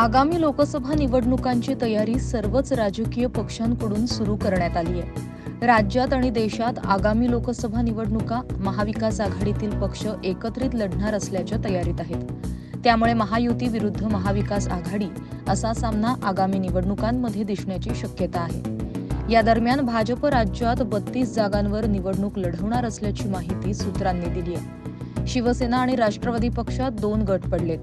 आगामी लोकसभा निवडणुकांची तयारी सर्वच राजकीय पक्षांकडून सुरू करण्यात आली आहे. राज्यात आणि देशात आगामी लोकसभा निवडणुका महाविकास आघाडीतील पक्ष एकत्रित लढणार असल्याच्या तयारीत आहेत. त्यामुळे महायुती विरुद्ध महाविकास आघाडी असा सामना आगामी निवडणुकांमध्ये दिसण्याची शक्यता आहे. या दरम्यान भाजप राज्यात बत्तीस जागांवर निवडणूक लढवणार असल्याची माहिती सूत्रांनी दिली आहे. शिवसेना आणि राष्ट्रवादी पक्षात दोन गट पडलेत.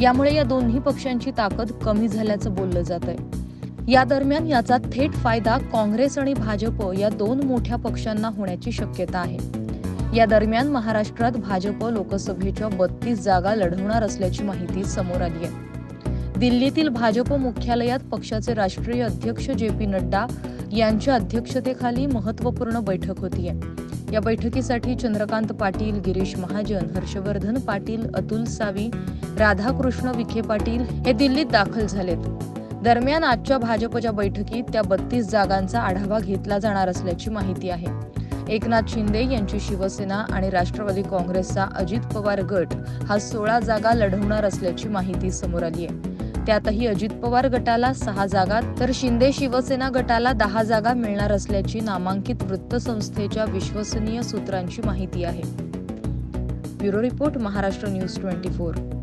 यामुळे या दोन्ही पक्षांची ताकद कमी झाल्याचं बोललं जात आहे या दरम्यान याचा थेट फायदा काँग्रेस आणि भाजप या दोन मोठ्या पक्षांना होण्याची शक्यता आहे. या दरम्यान महाराष्ट्रात भाजप लोकसभेच्या बत्तीस जागा लढवणार असल्याची माहिती समोर आली आहे. दिल्लीतील भाजप मुख्यालयात पक्षाचे राष्ट्रीय अध्यक्ष जे पी नड्डा यांच्या अध्यक्षतेखाली महत्त्वपूर्ण बैठक होतीये. या बैठकीसाठी चंद्रकांत पाटील गिरीश महाजन हर्षवर्धन पाटील अतुल सावी राधाकृष्ण विखे पाटील हे दिल्लीत दाखल झालेत. दरम्यान आजच्या भाजपच्या बैठकीत त्या बत्तीस जागांचा आढावा घेतला जाणार असल्याची माहिती आहे. एकनाथ शिंदे यांची शिवसेना आणि राष्ट्रवादी काँग्रेसचा अजित पवार गट हा सोळा जागा लढवणार असल्याची माहिती समोर आली आहे. त्यातही अजित पवार गटाला सहा जागा तर शिंदे शिवसेना गटाला दहा जागा मिळणार असल्याची नामांकित वृत्तसंस्थेच्या विश्वसनीय सूत्रांची माहिती आहे. Bureau report Maharashtra news twenty four.